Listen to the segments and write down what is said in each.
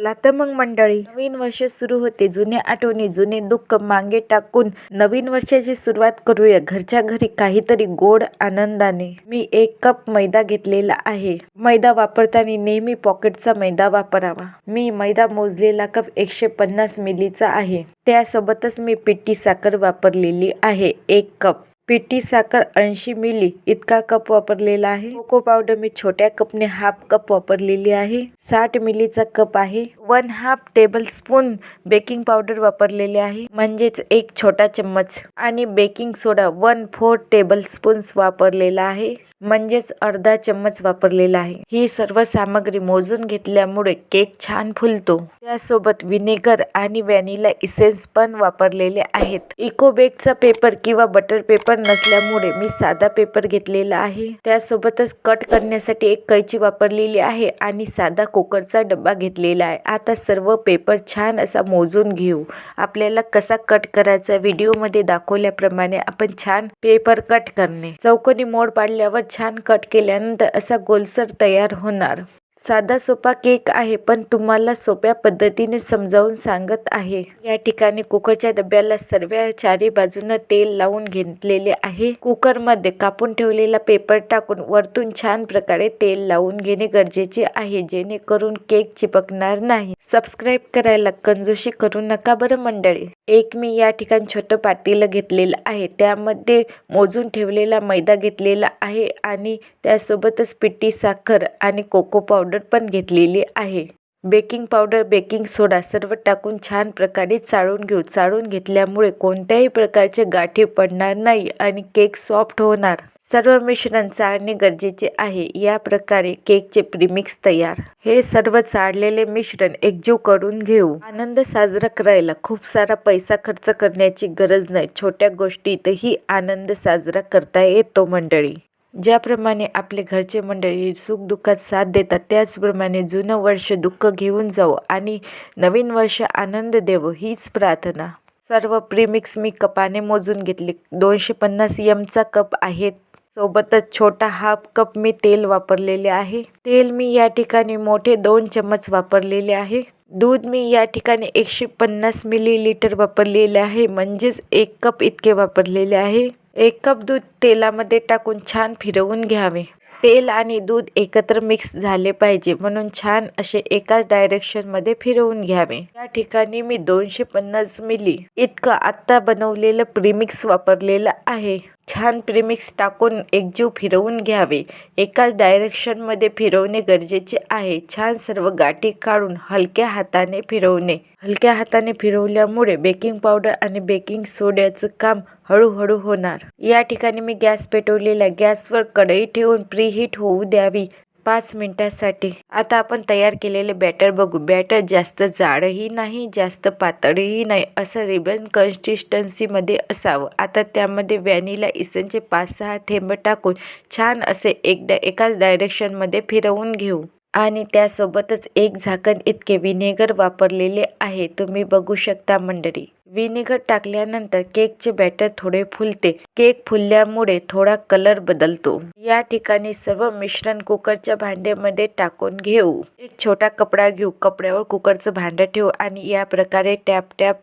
चला तर मग मंडळी नवीन वर्ष सुरू होते. जुन्या आठवणी जुने दुःख मागे टाकून नवीन वर्षाची सुरुवात करूया. घरच्या घरी काहीतरी गोड आनंदाने. मी एक कप मैदा घेतलेला आहे. मैदा वापरताना नेहमी पॉकेटचा मैदा वापरावा. मी मैदा मोजलेला कप एकशे पन्नास मिलीचा आहे. त्यासोबतच मी पिठी साखर वापरलेली आहे. एक कप. पिठी साखर ऐंशी मिली इतका कप वापरलेला आहे. कोको पावडर मी छोट्या कपने हाफ कप वापरलेली आहे. साठ मिलीचा कप आहे. One half tablespoon baking powder वापरलेले आहे. म्हणजेच एक छोटा चम्मच. आणि baking soda one four tablespoons वापरलेला आहे. म्हणजेच अर्धा चम्मच वापरलेला आहे. ही सर्व सामग्री मोजून घेतल्यामुळे केक छान फुलतो. त्यासोबत विनेगर आणि व्हॅनिला इसेन्स पण वापरलेले आहेत. इको बेगचा पेपर किंवा बटर पेपर नसल्यामुळे मी साधा पेपर घेतलेला आहे. त्यासोबतच कट करण्यासाठी एक कैची वापरलेली आहे आणि साधा कुकरचा डब्बा घेतलेला आहे. आता सर्व पेपर छान असा मोजून घेऊ. आपल्याला कसा कट करायचा व्हिडिओमध्ये दाखवल्याप्रमाणे आपण छान पेपर कट करणे. चौकोनी मोड पाडल्यावर छान कट केल्यानंतर असा गोलसर तयार होणार. साधा सोपा केक आहे पण तुम्हाला सोप्या पद्धतीने समजावून सांगत आहे. या ठिकाणी कुकरच्या डब्याला सर्व चारी बाजूनं तेल लावून घेतलेले आहे. कुकरमध्ये कापून ठेवलेला पेपर टाकून वरतून छान प्रकारे तेल लावून घेणे गरजेचे आहे जेणेकरून केक चिपकणार नाही. सबस्क्राईब करायला कंजोशी करू नका बरं मंडळी. एक मी या ठिकाणी छोटं पातेलं घेतलेलं आहे. त्यामध्ये मोजून ठेवलेला मैदा घेतलेला आहे आणि त्यासोबतच पिठी साखर आणि कोको पावडर पण घेतलेली आहे. बेकिंग पावडर बेकिंग सोडा सर्व टाकून छान प्रकारे चाळून घेऊ. चाळून घेतल्यामुळे कोणत्याही प्रकारचे गाठी पडणार नाही आणि केक सॉफ्ट होणार. सर्व मिश्रण चाळणे गरजेचे आहे. या प्रकारे केकचे प्रीमिक्स तयार. हे सर्व चाळलेले मिश्रण एकजीव करून घेऊ. आनंद साजरा करायला खूप सारा पैसा खर्च करण्याची गरज नाही. छोट्या गोष्टीतही आनंद साजरा करता येतो मंडळी. ज्याप्रमाणे आपले घरचे मंडळी सुखदुःखात साथ देतात त्याचप्रमाणे जुनं वर्ष दुःख घेऊन जावं आणि नवीन वर्ष आनंद देवो हीच प्रार्थना. सर्व प्रीमिक्स मी कपाने मोजून घेतले. दोनशे पन्नास यमचा कप आहे. सोबतच छोटा हाफ कप मी तेल वापरलेले आहे. तेल मी या ठिकाणी मोठे दोन चम्मच वापरलेले आहे. दूध मी या ठिकाणी एकशे पन्नास मिलीलिटर वापरलेले आहे. म्हणजेच एक कप इतके वापरलेले आहे. एक कप दूध तेलामध्ये टाकून छान फिरवून घ्यावे. तेल आणि दूध एकत्र मिक्स झाले पाहिजे. म्हणून छान असे एकाच डायरेक्शनमध्ये फिरवून घ्यावे. या ठिकाणी मी दोनशे पन्नास मिली इतकं आत्ता बनवलेलं प्रीमिक्स वापरलेलं आहे. छान प्रीमिक्स टाकून एकजीव फिरवून घ्यावे. एकाच डायरेक्शनमध्ये फिरवणे गरजेचे आहे. छान सर्व गाठी काढून हलक्या हाताने फिरवणे. हलक्या हाताने फिरवल्यामुळे बेकिंग पावडर आणि बेकिंग सोड्याचं काम हळूहळू होणार. या ठिकाणी मी गॅस पेटवलेल्या गॅसवर कढई ठेवून प्रीहीट होऊ द्यावी. पाच मिनटासाठी. आता आपण तयार केलेले बॅटर बघू. बॅटर जास्त जाडही नाही जास्त पातळही नाही असं रिबन कन्सिस्टन्सीमध्ये असावं. आता त्यामध्ये व्हॅनिला इसेनचे पाच सहा थेंब टाकून छान असे एकदा एकाच डायरेक्शनमध्ये फिरवून घेऊ. आणि त्यासोबतच एक झाकण इतके विनेगर वापरलेले आहे. तुम्ही बघू शकता मंडळी. विनेगर टाकल्यानंतर केकचे बॅटर थोडे फुलते. केक फुलल्यामुळे थोडा कलर बदलतो. या ठिकाणी सर्व मिश्रण कुकरच्या भांड्यामध्ये टाकून घेऊ. एक छोटा कपडा घेऊ. कपड्यावर कुकरचं भांडं ठेवू आणि या प्रकारे टॅप टॅप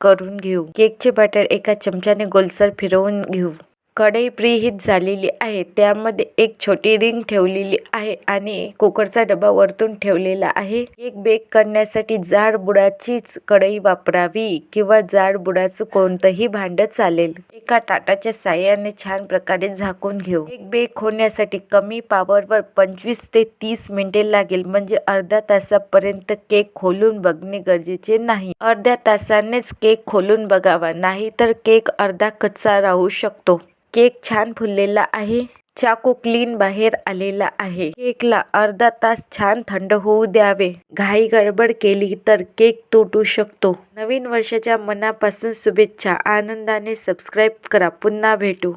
करून घेऊ. केकचे बॅटर एका चमच्याने गोलसर फिरवून घेऊ. कढई प्रीहीट झालेली आहे. त्यामध्ये एक छोटी रिंग ठेवलेली आहे आणि कुकरचा डबा वरतून ठेवलेला आहे. केक बेक करण्यासाठी जाड बुडाचीच कढई वापरावी किंवा जाड बुडाचं कोणतंही भांडं चालेल. एका टाटाच्या साह्याने छान प्रकारे झाकून घेऊ. केक बेक होण्यासाठी कमी पावरवर पंचवीस ते तीस मिनिटे लागेल. म्हणजे अर्ध्या तासापर्यंत केक खोलून बघणे गरजेचे नाही. अर्ध्या तासानेच केक खोलून बघावा. नाही तर केक अर्धा कच्चा राहू शकतो. केक छान फुललेला आहे. चाकू क्लीन बाहेर आलेला आहे. केकला अर्धा तास छान थंड होऊ द्यावे. घाई गडबड केली तर केक तुटू शकतो. नवीन वर्षाच्या मनापासून शुभेच्छा. आनंदाने सबस्क्राईब करा. पुन्हा भेटू.